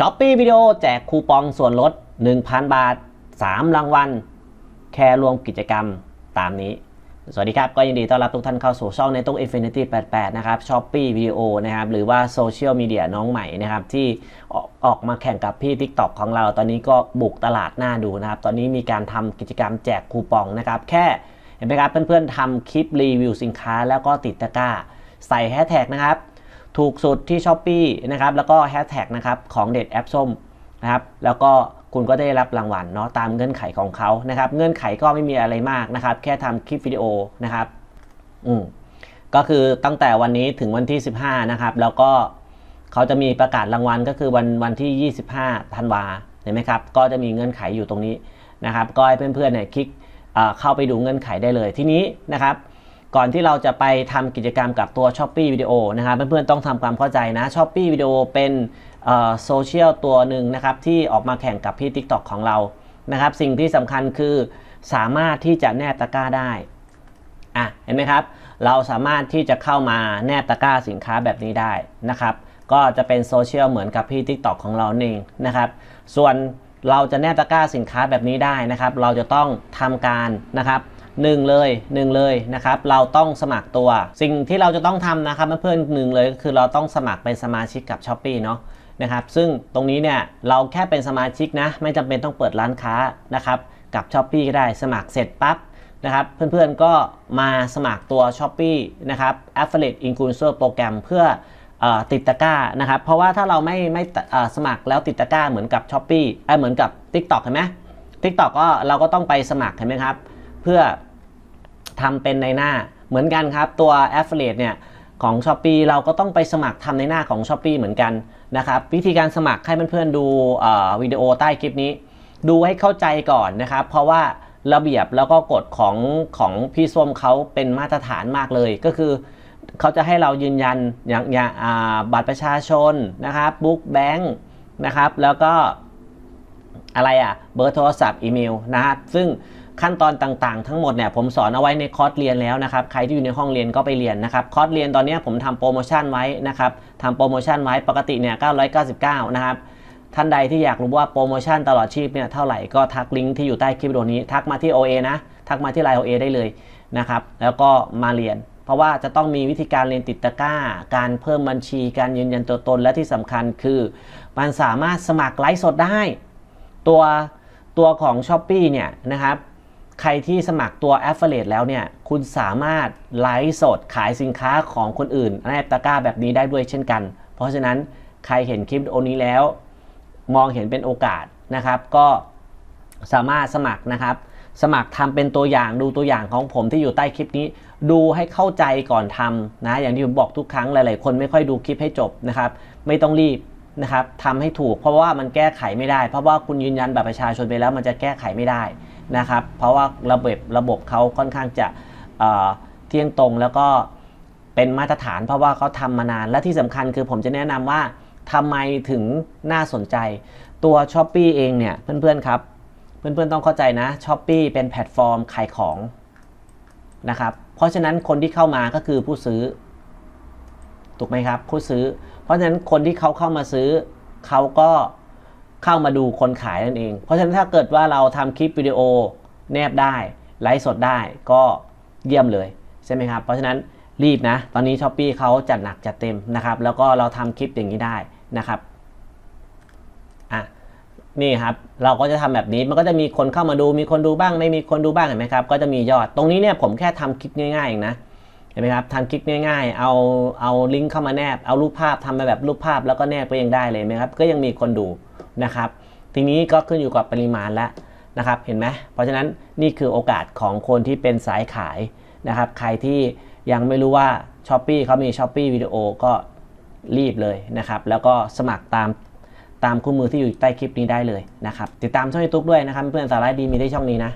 ช้อปปี้วิดีโอแจกคูปองส่วนลด 1,000 บาท 3 รางวัล แค่รวมกิจกรรมตามนี้ สวัสดีครับ ก็ยินดีต้อนรับทุกท่านเข้าสู่ช่องในตู้ Infinity 88 นะครับช้อปปี้วิดีโอนะครับ หรือว่าโซเชียลมีเดียน้องใหม่นะครับ ที่ออกออกมาแข่งกับพี่ TikTok ของเรา ตอนนี้ก็บุกตลาดหน้าดูนะครับ ตอนนี้มีการทำกิจกรรมแจกคูปองนะครับ แค่เห็นไหมครับเพื่อนๆทำคลิปรีวิวสินค้าแล้วก็ติดตะกร้า ใส่แฮชแท็กนะครับ ถูกสุดที่ s h อ p e e นะครับแล้วก็แฮชแท็กนะครับของเด็ดแอปส้มนะครับแล้วก็คุณก็ได้รับรางวัลเนาะตามเงื่อนไขของเขานะครับ เงื่อนไขก็ไม่มีอะไรมากนะครับ แค่ทำคลิปวิดีโอนะครับอืมก็คือตั้งแต่วันนี้ถึงวันที่ 15 นะครับ แล้วก็เขาจะมีประกาศรางวัลก็คือวันวันที่ 25ธันวาเห็นไหมครับ ก็จะมีเงื่อนไขอยู่ตรงนี้นะครับ ก็ให้เพื่อนๆเนี่ยคลิกเข้าไปดูเงื่อนไขได้เลย ทีนี้นะครับ ก่อนที่เราจะไปทำกิจกรรมกับตัว s h อ p e e วิดีโอนะครับเพื่อนๆต้องทำความเข้าใจนะ s h อ p e e วิดีโอเป็นโซเชียลตัวหนึ่งนะครับที่ออกมาแข่งกับพี่ TikTok ของเรานะครับ สิ่งที่สำคัญคือสามารถที่จะแนบตะกร้าได้อะเห็นไหมครับ เราสามารถที่จะเข้ามาแนบตะกร้าสินค้าแบบนี้ได้นะครับ ก็จะเป็นโซเชียลเหมือนกับพี่ TikTok ของเราเองนะครับ ส่วนเราจะแนบตะกร้าสินค้าแบบนี้ได้นะครับ เราจะต้องทำการนะครับ หนึ่งเลยหนึ่งเลยนะครับเราต้องสมัครตัว สิ่งที่เราจะต้องทำนะครับเพื่อนๆหนึ่งเลยก็คือเราต้องสมัครเป็นสมาชิกกับ s h อ p e e เนาะนะครับซึ่งตรงนี้เนี่ยเราแค่เป็นสมาชิกนะไม่จำเป็นต้องเปิดร้านค้านะครับกับ s h อ p e e ก็ได้สมัครเสร็จปั๊บนะครับเพื่อนๆก็มาสมัครตัว s h อ p e e นะครับ Affiliate Influencer Program เพื่อติดตะก้านะครับเพราะว่าถ้าเราไม่ไม่สมัครแล้วติดตะก้าเหมือนกับ s h อ p e e เอ้เหมือนกับ TikTok เห็นไหม TikTok ก็เราก็ต้องไปสมัครเห็นไหมครับ เพื่อ ทำเป็นในหน้า เหมือนกันครับ ตัว Affiliate เนี่ยของ s h อ p e e เราก็ต้องไปสมัครทำในหน้าของ s h อ p e e เหมือนกันนะครับ วิธีการสมัครให้เพื่อนๆดูวิดีโอใต้คลิปนี้ ดูให้เข้าใจก่อนนะครับ เพราะว่าระเบียบแล้วก็กฎของของพี่ส้มเขาเป็นมาตรฐานมากเลยก็คือเขาจะให้เรายืนยันอย่างอย่างอ่าบัตรประชาชนนะครับบุ๊กแบงค์นะครับ แล้วก็อะไรอะ่ะเบอร์โทรศัพท์อีเมลนะครับซึ่ง ขั้นตอนต่างๆ ทั้งหมดเนี่ยผมสอนเอาไว้ในคอร์สเรียนแล้วนะครับ ใครที่อยู่ในห้องเรียนก็ไปเรียนนะครับ คอร์สเรียนตอนนี้ผมทำโปรโมชั่นไว้นะครับทำโปรโมชั่นไว้ปกติเนี่ย999 นะครับท่านใดที่อยากรู้ว่าโปรโมชั่นตลอดชีพเนี่ยเท่าไหร่ก็ทักลิงก์ที่อยู่ใต้คลิปวิดีโอนี้ ทักมาที่ OA นะ ทักมาที่ไลน์ OA ได้เลยนะครับ แล้วก็มาเรียน เพราะว่าจะต้องมีวิธีการเรียนติดตะกร้า การเพิ่มบัญชี การยืนยันตัวตนและที่สำคัญคือ มันสามารถสมัครไลฟ์สดได้ ตัวตัวของ s h อ p e e เนี่ยนะครับ ใครที่สมัครตัว Affiliate แล้วเนี่ย คุณสามารถไลฟ์สดขายสินค้าของคนอื่นในตะกร้าแบบนี้ได้ด้วยเช่นกัน เพราะฉะนั้นใครเห็นคลิปโอนี้แล้ว มองเห็นเป็นโอกาสนะครับ ก็สามารถสมัครนะครับ สมัครทำเป็นตัวอย่างดูตัวอย่างของผมที่อยู่ใต้คลิปนี้ ดูให้เข้าใจก่อนทำนะ อย่างที่ผมบอกทุกครั้งหลาย ๆ คนไม่ค่อยดูคลิปให้จบนะครับ ไม่ต้องรีบ นะครับทำให้ถูกเพราะว่ามันแก้ไขไม่ได้ เพราะว่าคุณยืนยันบัตรประชาชนไปแล้วมันจะแก้ไขไม่ได้นะครับ เพราะว่าระบบระบบเขาค่อนข้างจะเเที่ยงตรงแล้วก็เป็นมาตรฐานเพราะว่าเขาทำมานานและที่สำคัญคือผมจะแนะนำว่าทำไมถึงน่าสนใจ ตัว s h อ p e e เองเนี่ยเพื่อนๆครับ เพื่อนๆต้องเข้าใจนะ s h อ p e e เป็นแพลตฟอร์มขายของนะครับเพราะฉะนั้นคนที่เข้ามาก็คือผู้ซื้อ ถูกไหมครับผู้ซื้อ เพราะฉะนั้นคนที่เขาเข้ามาซื้อเขาก็เข้ามาดูคนขายนั่นเอง เพราะฉะนั้นถ้าเกิดว่าเราทำคลิปวิดีโอแนบได้ไลฟ์สดได้ก็เยี่ยมเลยใช่ไหมครับเพราะฉะนั้นรีบนะ ตอนนี้ s h อ p e e เขาจัดหนักจัดเต็มนะครับ แล้วก็เราทำคลิปอย่างนี้ได้นะครับอะนี่ครับ เราก็จะทำแบบนี้มันก็จะมีคนเข้ามาดู มีคนดูบ้าง ไม่มีคนดูบ้างเห็นไหมครับ ก็จะมียอด ตรงนี้เนี่ยผมแค่ทำคลิปง่ายๆเองนะ ห็นไหมครับทำคลิปง่ายๆ เอาเอาลิงก์เข้ามาแนบ เอารูปภาพทำมาแบบรูปภาพแล้วก็แนบไปยังได้เลยไหมครับ ก็ยังมีคนดูนะครับ ทีนี้ก็ขึ้นอยู่กับปริมาณแล้วนะครับ เห็นไหมเพราะฉะนั้นนี่คือโอกาสของคนที่เป็นสายขายนะครับ ใครที่ยังไม่รู้ว่า s h อ p e e เขามี s h อ p e e วิดีโอก็รีบเลยนะครับ แล้วก็สมัครตามตามคู่มือที่อยู่ใต้คลิปนี้ได้เลยนะครับ ติดตามช่องยูทูบด้วยนะครับ เพื่อนสาระดีมีได้ช่องนี้นะ